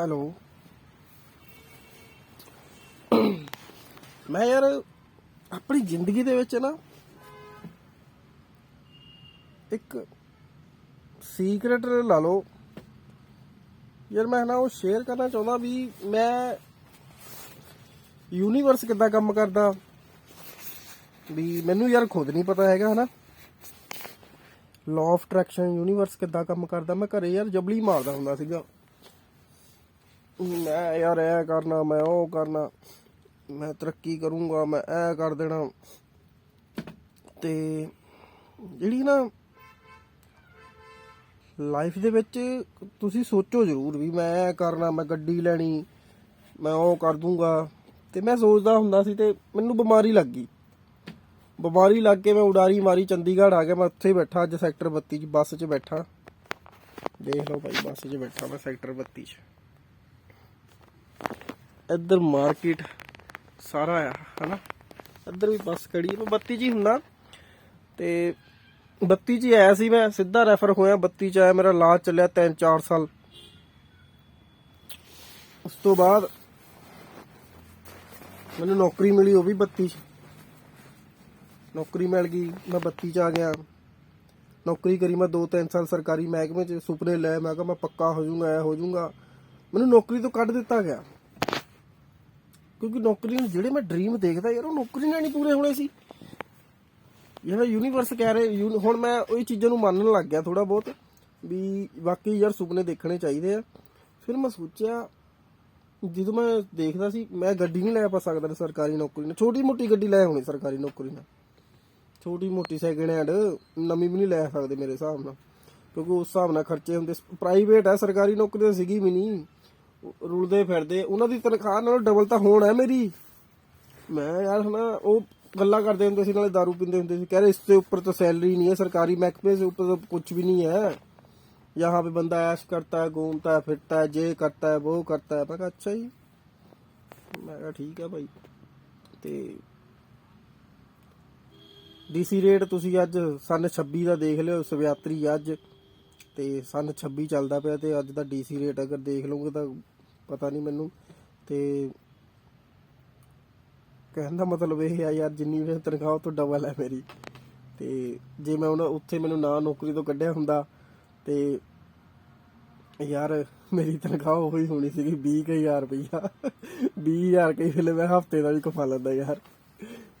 Hello. ਮੈਂ ਯਾਰ ਆਪਣੀ ਜ਼ਿੰਦਗੀ ਦੇ ਵਿੱਚ ਨਾ ਇੱਕ ਸੀਕ੍ਰੇਟ ਲਾ ਲਓ। ਯਾਰ ਮੈਂ ਨਾ ਉਹ ਸ਼ੇਅਰ ਕਰਨਾ ਚਾਹੁੰਦਾ ਵੀ ਮੈਂ ਯੂਨੀਵਰਸ ਕਿੱਦਾਂ ਕੰਮ ਕਰਦਾ? ਵੀ ਮੈਨੂੰ ਯਾਰ ਖੁਦ ਨਹੀਂ ਪਤਾ ਹੈਗਾ, ਹਨਾ? ਲਾਅ ਆਫ ਅਟਰੈਕਸ਼ਨ ਯੂਨੀਵਰਸ ਕਿੱਦਾਂ ਕੰਮ ਕਰਦਾ? ਮੈਂ ਘਰੇ ਯਾਰ ਜਬਲੀ ਮਾਰਦਾ ਹੁੰਦਾ ਸੀਗਾ। ਮੈਂ ਯਾਰ ਇਹ ਕਰਨਾ, ਮੈਂ ਉਹ ਕਰਨਾ, ਮੈਂ ਤਰੱਕੀ ਕਰੂੰਗਾ, ਮੈਂ ਇਹ ਕਰ ਦੇਣਾ। ਤੇ ਜਿਹੜੀ ਨਾ ਲਾਈਫ ਦੇ ਵਿੱਚ ਤੁਸੀਂ ਸੋਚੋ ਜ਼ਰੂਰ ਵੀ ਮੈਂ ਇਹ ਕਰਨਾ, ਮੈਂ ਗੱਡੀ ਲੈਣੀ, ਮੈਂ ਉਹ ਕਰ ਦੂੰਗਾ। ਤੇ ਮੈਂ ਸੋਚਦਾ ਹੁੰਦਾ ਸੀ ਤੇ ਮੈਨੂੰ ਬਿਮਾਰੀ ਲੱਗ ਗਈ। ਬਿਮਾਰੀ ਲੱਗ ਕੇ ਮੈਂ ਉਡਾਰੀ ਮਾਰੀ, ਚੰਡੀਗੜ੍ਹ ਆ ਗਿਆ, ਮੈਂ ਉੱਥੇ ਬੈਠਾ, ਅੱਜ ਸੈਕਟਰ 32 ਚ, ਬੱਸ 'ਚ ਬੈਠਾ। ਦੇਖ ਲਓ ਭਾਈ, ਬੱਸ 'ਚ ਬੈਠਾ ਮੈਂ ਸੈਕਟਰ 32 ਚ। ਇੱਧਰ ਮਾਰਕੀਟ ਸਾਰਾ ਆ, ਹਨਾ? ਇੱਧਰ ਵੀ ਬੱਸ ਖੜੀ ਹੈ ਮੈਂ 32 ਚ ਹੀ ਹੁੰਦਾ। ਤੇ 32 ਚ ਹੀ ਆਇਆ ਸੀ ਮੈਂ, ਸਿੱਧਾ ਰੈਫਰ ਹੋਇਆ। 32 ਚ ਆਇਆ, ਮੇਰਾ ਇਲਾਜ ਚੱਲਿਆ 3-4 ਸਾਲ। ਉਸ ਤੋਂ ਬਾਅਦ ਮੈਨੂੰ ਨੌਕਰੀ ਮਿਲੀ ਉਹ ਵੀ 32 ਚ। ਨੌਕਰੀ ਮਿਲ ਗਈ, ਮੈਂ 32 ਚ ਆ ਗਿਆ। ਨੌਕਰੀ ਕਰੀ ਮੈਂ 2-3 ਸਾਲ ਸਰਕਾਰੀ ਮਹਿਕਮੇ ਚ, ਸੁਪਨੇ ਲਏ ਮੈਂ ਕਿਹਾ ਮੈਂ ਪੱਕਾ ਹੋ ਜਾਊਂਗਾ, ਐ ਹੋ ਜਾਊਂਗਾ। ਮੈਨੂੰ ਨੌਕਰੀ ਤੋਂ ਕੱਢ ਦਿੱਤਾ ਗਿਆ। ਕਿਉਂਕਿ ਨੌਕਰੀ ਨੂੰ ਜਿਹੜੇ ਮੈਂ ਡ੍ਰੀਮ ਦੇਖਦਾ ਯਾਰ, ਉਹ ਨੌਕਰੀ ਨਾਲ ਨਹੀਂ ਪੂਰੇ ਹੋਣੇ ਸੀ। ਜਿਹੜਾ ਯੂਨੀਵਰਸ ਕਹਿ ਰਹੇ ਯੂਨ- ਹੁਣ ਮੈਂ ਉਹ ਚੀਜ਼ਾਂ ਨੂੰ ਮੰਨਣ ਲੱਗ ਗਿਆ ਥੋੜਾ ਬਹੁਤ, ਵੀ ਵਾਕਈ ਯਾਰ ਸੁਪਨੇ ਦੇਖਣੇ ਚਾਹੀਦੇ ਆ। ਫਿਰ ਮੈਂ ਸੋਚਿਆ, ਜਦੋਂ ਮੈਂ ਦੇਖਦਾ ਸੀ, ਮੈਂ ਗੱਡੀ ਨਹੀਂ ਲੈ ਪਾ ਸਕਦਾ ਸਰਕਾਰੀ ਨੌਕਰੀ ਨਾਲ। ਛੋਟੀ ਮੋਟੀ ਗੱਡੀ ਲੈ ਹੋਣੀ ਸਰਕਾਰੀ ਨੌਕਰੀ ਨਾਲ। ਛੋਟੀ ਮੋਟੀ ਸੈਕਿੰਡ ਹੈਂਡ ਨਵੀਂ ਵੀ ਨਹੀਂ ਲੈ ਸਕਦੇ ਮੇਰੇ ਹਿਸਾਬ ਨਾਲ। ਕਿਉਂਕਿ ਉਸ ਹਿਸਾਬ ਨਾਲ ਖਰਚੇ ਹੁੰਦੇ ਪ੍ਰਾਈਵੇਟ ਹੈ ਸਰਕਾਰੀ ਨੌਕਰੀ ਤਾਂ ਸੀਗੀ ਵੀ ਨਹੀਂ। ਰੁਲਦੇ ਫਿਰਦੇ ਉਹਨਾਂ ਦੀ ਤਨਖਾਹ ਨਾਲੋਂ ਡਬਲ ਤਾਂ ਹੋਣ ਹੈ ਮੇਰੀ ਮੈਂ ਯਾਰ ਹਨਾ ਉਹ ਗੱਲਾਂ ਕਰਦੇ ਹੁੰਦੇ ਸੀ ਨਾਲੇ दारू ਪੀਂਦੇ ਹੁੰਦੇ ਸੀ कह रहे इससे ऊपर तो सैलरी नहीं है सरकारी महकमे से ऊपर तो कुछ भी नहीं है यहाँ पे बंदा ऐश करता है घूमता है फिरता है ये करता है वो करता है मैं कहा अच्छा जी मैं कहा ठीक है भाई ਤੇ ਡੀਸੀ ਰੇਟ ਤੁਸੀਂ ਅੱਜ ਸਨ 26 ਦਾ ਦੇਖ ਲਿਓ ਸਵਿਆਤਰੀ ਅੱਜ ਤੇ ਸਨ 26 ਚੱਲਦਾ ਪਿਆ ਤੇ ਅੱਜ ਦਾ ਡੀਸੀ ਰੇਟ ਅਗਰ ਦੇਖ ਲਓਗੇ ਤਾਂ ਪਤਾ ਨਹੀਂ ਮੈਨੂੰ ਤੇ ਕਹਿਣ ਦਾ ਮਤਲਬ ਇਹ ਆ ਯਾਰ ਜਿੰਨੀ ਵੀ ਤਨਖਾਹ ਤੋਂ ਡਬਲ ਹੈ ਮੇਰੀ। ਤੇ ਜੇ ਮੈਂ ਉਹਨਾਂ ਉੱਥੇ ਮੈਨੂੰ ਨਾ ਨੌਕਰੀ ਤੋਂ ਕੱਢਿਆ ਹੁੰਦਾ ਤੇ ਯਾਰ ਮੇਰੀ ਤਨਖਾਹ ਉਹੀ ਹੋਣੀ ਸੀਗੀ 20000 ਰੁਪਈਆ। 20000 ਕਈ ਵੇਲੇ ਮੈਂ ਹਫ਼ਤੇ ਦਾ ਵੀ ਕਮਾ ਲੈਂਦਾ ਯਾਰ।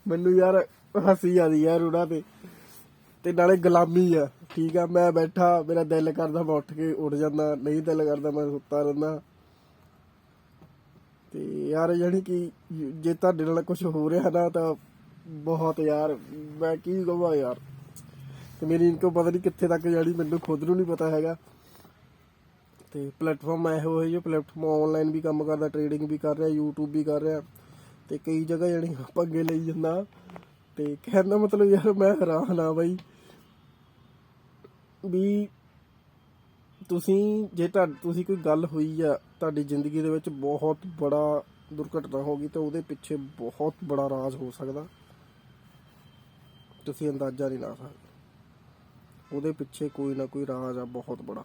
ਮੈਨੂੰ ਯਾਰ ਹੱਸੀ ਆਦੀ ਯਾਰ ਉਹਨਾਂ ਤੇ। ਤੇ ਨਾਲੇ ਗੁਲਾਮੀ ਆ। ਠੀਕ ਆ, ਮੈਂ ਬੈਠਾ, ਮੇਰਾ ਦਿਲ ਕਰਦਾ ਮੈਂ ਉੱਠ ਕੇ ਉੱਠ ਜਾਂਦਾ, ਨਹੀਂ ਦਿਲ ਕਰਦਾ ਮੈਂ ਸੁੱਤਾ ਰਹਿੰਦਾ। ਤੇ ਯਾਰ ਯਾਨੀ ਕਿ ਜੇ ਤੁਹਾਡੇ ਨਾਲ ਕੁਝ ਹੋ ਰਿਹਾ ਨਾ ਤਾਂ ਬਹੁਤ ਯਾਰ, ਮੈਂ ਕੀ ਕਹਾਂ ਯਾਰ? ਤੇ ਮੇਰੀ ਇਨਕਮ ਪਤਾ ਨਹੀਂ ਕਿੱਥੇ ਤੱਕ ਜਾਣੀ, ਮੈਨੂੰ ਖੁਦ ਨੂੰ ਨਹੀਂ ਪਤਾ ਹੈਗਾ। ਤੇ ਪਲੇਟਫਾਰਮ ਇਹੋ ਹੈ ਜੋ ਪਲੇਟਫਾਰਮ ਆਨਲਾਈਨ ਵੀ ਕੰਮ ਕਰਦਾ ਟ੍ਰੇਡਿੰਗ ਵੀ ਕਰ ਰਿਹਾ, YouTube ਵੀ ਕਰ ਰਿਹਾ। ਤੇ ਕਈ ਜਗ੍ਹਾ ਜਾਣੀ ਪੰਗੇ ਲਈ ਜਾਂਦਾ। ਤੇ ਕਹਿਣ ਦਾ ਮਤਲਬ ਯਾਰ ਮੈਂ ਹੈਰਾਨ ਆ ਬਾਈ। ਵੀ ਤੁਸੀਂ ਜੇ ਤੁਹਾ ਤੁਸੀਂ ਕੋਈ ਗੱਲ ਹੋਈ ਆ, ਤੁਹਾਡੀ ਜ਼ਿੰਦਗੀ ਦੇ ਵਿੱਚ ਬਹੁਤ ਬੜਾ ਦੁਰਘਟਨਾ ਹੋ ਗਈ ਤਾਂ ਉਹਦੇ ਪਿੱਛੇ ਬਹੁਤ ਬੜਾ ਰਾਜ਼ ਹੋ ਸਕਦਾ। ਤੁਸੀਂ ਅੰਦਾਜ਼ਾ ਨਹੀਂ ਲਾ ਸਕਦੇ। ਉਹਦੇ ਪਿੱਛੇ ਕੋਈ ਨਾ ਕੋਈ ਰਾਜ਼ ਆ ਬਹੁਤ ਬੜਾ।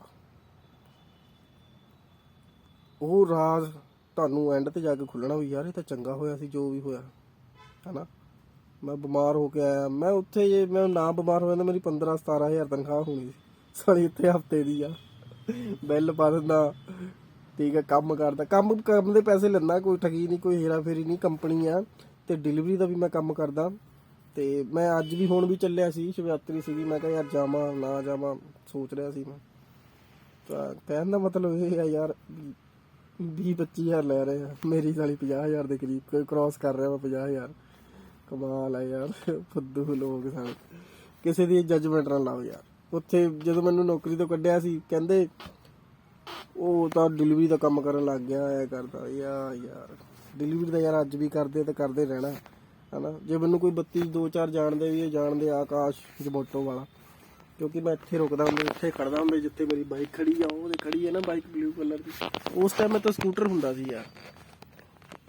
ਉਹ ਰਾਜ਼ ਤੁਹਾਨੂੰ ਐਂਡ ਤੇ ਜਾ ਕੇ ਖੁੱਲਣਾ ਵੀ ਯਾਰ, ਇਹ ਤਾਂ ਚੰਗਾ ਹੋਇਆ ਸੀ ਜੋ ਵੀ ਹੋਇਆ, ਹਨਾ? ਮੈਂ ਬਿਮਾਰ ਹੋ ਕੇ ਆਇਆ। ਮੈਂ ਉੱਥੇ ਜੇ ਮੈਂ ਨਾ ਬਿਮਾਰ ਹੋਇਆ ਤਾਂ ਮੇਰੀ 15 17000 ਤਨਖਾਹ ਹੋਣੀ ਸੀ। ਸਾਲੀ ਇੱਥੇ ਹਫ਼ਤੇ ਦੀ ਆ। ਬਿੱਲ ਪਾ ਦਿੰਦਾ। ਠੀਕ ਹੈ ਕੰਮ ਕਰਦਾ। ਕੰਮ ਕੰਮ ਦੇ ਪੈਸੇ ਲੈਂਦਾ, ਕੋਈ ਠਗੀ ਨਹੀਂ, ਕੋਈ ਹੇਰਾ ਫੇਰੀ ਨਹੀਂ, ਕੰਪਨੀ ਆ। ਤੇ ਡਿਲੀਵਰੀ ਦਾ ਵੀ ਮੈਂ ਕੰਮ ਕਰਦਾ। ਤੇ ਮੈਂ ਅੱਜ ਵੀ ਹੁਣ ਵੀ ਚੱਲਿਆ ਸੀ, ਸ਼ਿਵਰਾਤਰੀ ਸੀਗੀ। ਮੈਂ ਕਿਹਾ ਯਾਰ ਜਾਵਾਂ, ਨਾ ਜਾਵਾਂ, ਸੋਚ ਰਿਹਾ ਸੀ ਮੈਂ। ਤਾਂ ਕਹਿਣ ਦਾ ਮਤਲਬ ਇਹ ਆ ਯਾਰ 20 25000 ਲੈ ਰਹੇ। ਆ ਮੇਰੀ ਸਾਲੀ 50000 ਦੇ ਕਰੀਬ, ਕੋਈ ਕ੍ਰਾਸ ਕਰ ਰਿਹਾ ਵਾ 50000 ਕਮਾਲ ਆ ਯਾਰ, ਫੁੱਦੂ ਲੋਕ ਸਨ। ਕਿਸੇ ਦੀ ਜਜਮੈਂਟ ਨਾ ਲਾਓ ਯਾਰ। ਉੱਥੇ ਜਦੋਂ ਮੈਨੂੰ ਨੌਕਰੀ ਤੋਂ ਕੱਢਿਆ ਸੀ, ਕਹਿੰਦੇ ਉਹ ਤਾਂ ਡਿਲੀਵਰੀ ਦਾ ਕੰਮ ਕਰਨ ਲੱਗ ਗਿਆ, ਐ ਕਰਦਾ, ਯਾ, ਯਾਰ ਡਿਲੀਵਰੀ ਦਾ ਯਾਰ ਅੱਜ ਵੀ ਕਰਦੇ ਤੇ ਕਰਦੇ ਰਹਿਣਾ, ਹਨਾ? ਜੇ ਮੈਨੂੰ ਕੋਈ 32 ਦੋ ਚਾਰ ਜਾਣਦੇ ਵੀ ਇਹ ਜਾਣਦੇ ਆਕਾਸ਼ ਜਮੋਟੋ ਵਾਲਾ, ਕਿਉਂਕਿ ਮੈਂ ਇੱਥੇ ਰੁਕਦਾ ਹੁੰਦਾ, ਇੱਥੇ ਖੜਦਾ ਹੁੰਦਾ, ਜਿੱਥੇ ਮੇਰੀ ਬਾਈਕ ਖੜੀ ਆ ਉਹਦੇ ਖੜੀ ਹੈ ਨਾ ਬਾਈਕ ਬਲੂ ਕਲਰ ਦੀ। ਉਸ ਟਾਈਮ ਮੈਂ ਤਾਂ ਸਕੂਟਰ ਹੁੰਦਾ ਸੀ ਯਾਰ,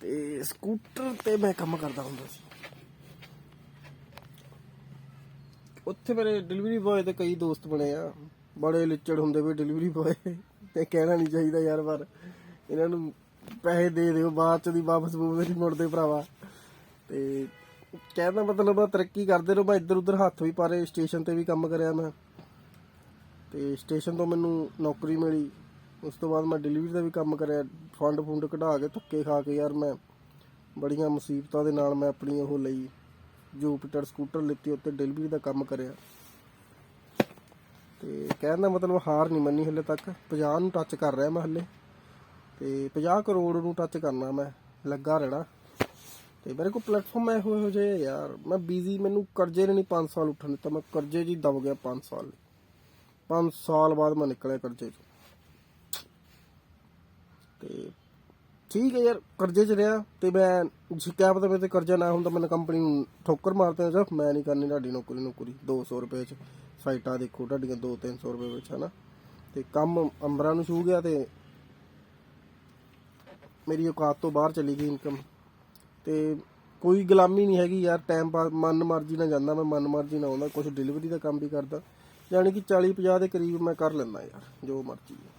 ਤੇ ਸਕੂਟਰ ਤੇ ਮੈਂ ਕੰਮ ਕਰਦਾ ਹੁੰਦਾ ਸੀ। ਉੱਥੇ ਮੇਰੇ ਡਿਲੀਵਰੀ ਬॉय ਦੇ ਕਈ ਦੋਸਤ ਬਣੇ ਆ। ਬੜੇ ਲਿੱਚੜ ਹੁੰਦੇ ਵੀ ਡਿਲੀਵਰੀ ਬॉय ਤੇ ਕਹਿਣਾ ਨਹੀਂ ਚਾਹੀਦਾ ਯਾਰ, ਪਰ ਇਹਨਾਂ ਨੂੰ ਪੈਸੇ ਦੇ ਦਿਓ, ਬਾਅਦ ਚ ਦੀ ਵਾਪਸ ਬੂਵੇ ਨਹੀਂ ਮੁੜਦੇ ਭਰਾਵਾ। ਤੇ ਕਹਿੰਦਾ ਮਤਲਬ ਆ, ਤਰੱਕੀ ਕਰਦੇ ਰਹੋ, ਮੈਂ ਇੱਧਰ ਉੱਧਰ ਹੱਥ ਵੀ ਪਾਰੇ ਸਟੇਸ਼ਨ ਤੇ ਵੀ ਕੰਮ ਕਰਿਆ ਮੈਂ। ਤੇ ਸਟੇਸ਼ਨ ਤੋਂ ਮੈਨੂੰ ਨੌਕਰੀ ਮਿਲੀ। ਉਸ ਤੋਂ ਬਾਅਦ ਮੈਂ ਡਿਲੀਵਰੀ ਦਾ ਵੀ ਕੰਮ ਕਰਿਆ। ਫੰਡ ਫੁੰਡ ਕਢਾ ਕੇ ਧੱਕੇ ਖਾ ਕੇ ਯਾਰ ਮੈਂ ਬੜੀਆਂ ਮੁਸੀਬਤਾਂ ਦੇ ਨਾਲ ਮੈਂ ਆਪਣੀ ਉਹ ਲਈ। ਜੂਪੀਟਰ ਸਕੂਟਰ ਲਿੱਤੀ ਉੱਤੇ ਡਿਲੀਵਰੀ ਦਾ ਕੰਮ ਕਰਿਆ। ਤੇ ਕਹਿਣ ਦਾ ਮਤਲਬ ਹਾਰ ਨਹੀਂ ਮੰਨੀ ਹਲੇ ਤੱਕ। 50 ਨੂੰ ਟੱਚ ਕਰ ਰਿਹਾ ਮੈਂ ਹਲੇ। ਤੇ 50 ਕਰੋੜ ਨੂੰ ਟੱਚ ਕਰਨਾ ਮੈਂ, ਲੱਗਾ ਰਹਿਣਾ। ਤੇ ਮੇਰੇ ਕੋਲ ਪਲੇਟਫਾਰਮ ਇਹੋ ਇਹੋ ਜਿਹੇ ਆ ਯਾਰ। ਮੈਂ ਬਿਜ਼ੀ ਮੈਨੂੰ ਕਰਜ਼ੇ ਨੇ ਨਹੀਂ 5 ਸਾਲ ਉੱਠਣ ਦਿੱਤਾ। ਮੈਂ ਕਰਜ਼ੇ 'ਚ ਦਬ ਗਿਆ 5 ਸਾਲ। 5 ਸਾਲ ਬਾਅਦ ਮੈਂ ਨਿਕਲਿਆ ਕਰਜ਼ੇ 'ਚ। ਤੇ ਠੀਕ ਹੈ ਯਾਰ, ਕਰਜ਼ੇ 'ਚ ਰਿਹਾ ਤੇ ਮੈਂ ਕਿਆ ਪਤਾ ਮੇਰੇ ਤੇ ਕਰਜ਼ਾ ਨਾ ਹੁੰਦਾ, ਮੈਨੂੰ ਕੰਪਨੀ ਨੂੰ ਠੋਕਰ ਮਾਰਦੇ ਜਾਂ ਮੈਂ ਨਹੀਂ ਕਰਨੀ ਤੁਹਾਡੀ ਨੌਕਰੀ ਨੌਕਰੀ। 200 ਰੁਪਏ 'ਚ ਸਾਈਟਾਂ ਦੇਖੋ, ਤੁਹਾਡੀਆਂ 2-300 ਰੁਪਏ ਵਿੱਚ, ਹਨਾ? ਤੇ ਕੰਮ ਅੰਬਰਾਂ ਨੂੰ ਛੂ ਗਿਆ ਤੇ ਮੇਰੀ ਔਕਾਤ ਤੋਂ ਬਾਹਰ ਚਲੀ ਗਈ ਇਨਕਮ ਤੇ ਕੋਈ ਗੁਲਾਮੀ ਨਹੀਂ ਹੈਗੀ ਯਾਰ ਟਾਈਮ ਪਾਸ ਮਨ ਮਰਜ਼ੀ ਨਾਲ ਜਾਂਦਾ, ਮੈਂ ਮਨ ਮਰਜ਼ੀ ਨਾਲ ਆਉਂਦਾ ਕੁਝ ਡਿਲੀਵਰੀ ਦਾ ਕੰਮ ਵੀ ਕਰਦਾ। ਯਾਨੀ ਕਿ 40 50 ਦੇ ਕਰੀਬ ਮੈਂ ਕਰ ਲੈਂਦਾ ਯਾਰ, ਜੋ ਮਰਜ਼ੀ ਹੈ।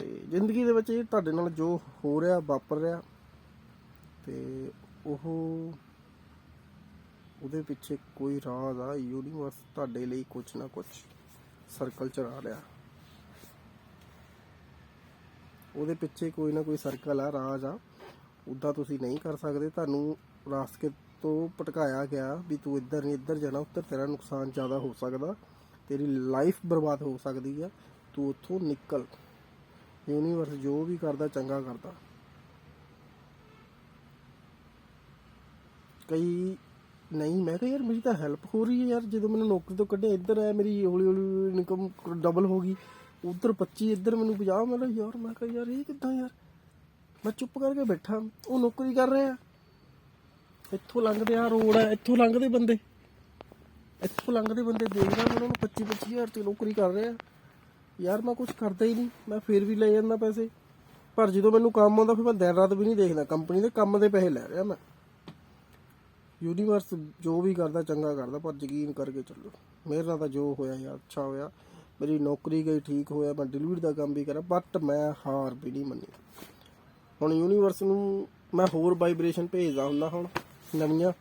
ਤੇ ਜ਼ਿੰਦਗੀ ਦੇ ਵਿੱਚ ਇਹ ਤੁਹਾਡੇ ਨਾਲ ਜੋ ਹੋ ਰਿਹਾ, ਵਾਪਰ ਰਿਹਾ ਤੇ ਉਹ ਉਹਦੇ ਪਿੱਛੇ ਕੋਈ ਰਾਜ਼ ਆ ਯੂਨੀਵਰਸ ਤੁਹਾਡੇ ਲਈ ਕੁਝ ਨਾ ਕੁਝ ਸਰਕਲ ਚਲਾ ਰਿਹਾ। ਉਹਦੇ ਪਿੱਛੇ ਕੋਈ ਨਾ ਕੋਈ ਸਰਕਲ ਆ ਰਾਜ ਆ। ਉਦਾਂ ਤੁਸੀਂ ਨਹੀਂ ਕਰ ਸਕਦੇ। ਤੁਹਾਨੂੰ ਰਾਸਤੇ ਤੋਂ ਭਟਕਾਇਆ ਗਿਆ ਵੀ ਤੂੰ ਇੱਧਰ ਨਹੀਂ, ਇੱਧਰ ਜਾਣਾ, ਉੱਧਰ ਤੇਰਾ ਨੁਕਸਾਨ ਜ਼ਿਆਦਾ ਹੋ ਸਕਦਾ। ਤੇਰੀ ਲਾਈਫ ਬਰਬਾਦ ਹੋ ਸਕਦੀ ਆ। ਤੂੰ ਉੱਥੋਂ ਨਿਕਲ। ਯੂਨੀਵਰਸ ਜੋ ਵੀ ਕਰਦਾ, ਚੰਗਾ ਕਰਦਾ। ਕਈ ਨਹੀਂ, ਮੈਂ ਕਿਹਾ ਯਾਰ ਮੇਰੀ ਤਾਂ ਹੈਲਪ ਹੋ ਰਹੀ ਹੈ ਯਾਰ, ਜਦੋਂ ਮੈਨੂੰ ਨੌਕਰੀ ਤੋਂ ਕੱਢਿਆ, ਇੱਧਰ ਆਇਆ ਮੇਰੀ ਹੌਲੀ ਹੌਲੀ ਇਨਕਮ ਡਬਲ ਹੋ ਗਈ, ਉਧਰ 25 ਇੱਧਰ ਮੈਨੂੰ 50 ਮਿਲਿਆ ਯਾਰ, ਮੈਂ ਕਿਹਾ ਯਾਰ ਇਹ ਕਿੱਦਾਂ ਯਾਰ? ਮੈਂ ਚੁੱਪ ਕਰਕੇ ਬੈਠਾ, ਉਹ ਨੌਕਰੀ ਕਰ ਰਿਹਾ। ਇੱਥੋਂ ਲੰਘਦੇ ਆ, ਰੋਡ ਆ, ਇੱਥੋਂ ਲੰਘਦੇ ਬੰਦੇ। ਇੱਥੋਂ ਲੰਘਦੇ ਬੰਦੇ ਦੇਖਦਾ, ਮੈਂ ਉਹਨਾਂ ਨੂੰ 25 25000 ਚ ਨੌਕਰੀ ਕਰ ਰਿਹਾ। ਯਾਰ ਮੈਂ ਕੁਝ ਕਰਦਾ ਹੀ ਨਹੀਂ, ਮੈਂ ਫੇਰ ਵੀ ਲੈ ਜਾਂਦਾ ਪੈਸੇ। ਪਰ ਜਦੋਂ ਮੈਨੂੰ ਕੰਮ ਆਉਂਦਾ ਫਿਰ ਮੈਂ ਦਿਨ ਰਾਤ ਵੀ ਨਹੀਂ ਦੇਖਦਾ। ਕੰਪਨੀ ਦੇ ਕੰਮ ਦੇ ਪੈਸੇ ਲੈ ਰਿਹਾ ਮੈਂ। ਯੂਨੀਵਰਸ ਜੋ ਵੀ ਕਰਦਾ, ਚੰਗਾ ਕਰਦਾ, ਪਰ ਯਕੀਨ ਕਰਕੇ ਚੱਲੋ। ਮੇਰੇ ਨਾਲ ਤਾਂ ਜੋ ਹੋਇਆ ਯਾਰ, ਅੱਛਾ ਹੋਇਆ। ਮੇਰੀ ਨੌਕਰੀ ਗਈ, ਠੀਕ ਹੋਇਆ। ਮੈਂ ਡਿਲੀਵਰੀ ਦਾ ਕੰਮ ਵੀ ਕਰਾਂ ਬਟ ਮੈਂ ਹਾਰ ਵੀ ਨਹੀਂ ਮੰਨੀ। ਹੁਣ ਯੂਨੀਵਰਸ ਨੂੰ ਮੈਂ ਹੋਰ ਵਾਈਬ੍ਰੇਸ਼ਨ ਭੇਜਦਾ ਹੁੰਦਾ ਹੁਣ, ਨਵੀਆਂ।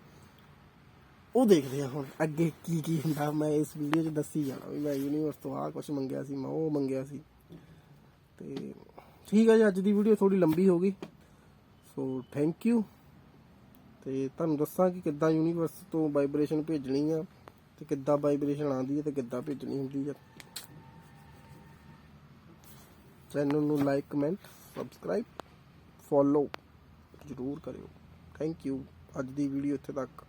ਉਹ ਦੇਖਦੇ ਆ ਹੁਣ ਅੱਗੇ ਕੀ ਕੀ ਹੁੰਦਾ। ਮੈਂ ਇਸ ਵੀਡੀਓ 'ਚ ਦੱਸੀ ਜਾਣਾ ਵੀ ਮੈਂ ਯੂਨੀਵਰਸ ਤੋਂ ਆਹ ਕੁਝ ਮੰਗਿਆ ਸੀ, ਮੈਂ ਉਹ ਮੰਗਿਆ ਸੀ। ਤੇ ਠੀਕ ਹੈ ਜੀ, ਅੱਜ ਦੀ ਵੀਡੀਓ ਥੋੜੀ ਲੰਬੀ ਹੋ ਗਈ। ਸੋ ਥੈਂਕ ਯੂ ਤੇ ਤੁਹਾਨੂੰ ਦੱਸਾਂ ਕਿ ਕਿੱਦਾਂ ਯੂਨੀਵਰਸ ਤੋਂ ਵਾਈਬ੍ਰੇਸ਼ਨ ਭੇਜਣੀ ਆ ਤੇ ਕਿੱਦਾਂ ਵਾਈਬ੍ਰੇਸ਼ਨ ਆਉਂਦੀ ਹੈ ਤੇ ਕਿੱਦਾਂ ਭੇਜਣੀ ਹੁੰਦੀ ਹੈ ਚੈਨਲ ਨੂੰ ਲਾਈਕ ਕਮੈਂਟ ਸਬਸਕ੍ਰਾਈਬ ਫੋਲੋ ਜ਼ਰੂਰ ਕਰਿਓ। ਥੈਂਕ ਯੂ ਅੱਜ ਦੀ ਵੀਡੀਓ ਇੱਥੇ ਤੱਕ।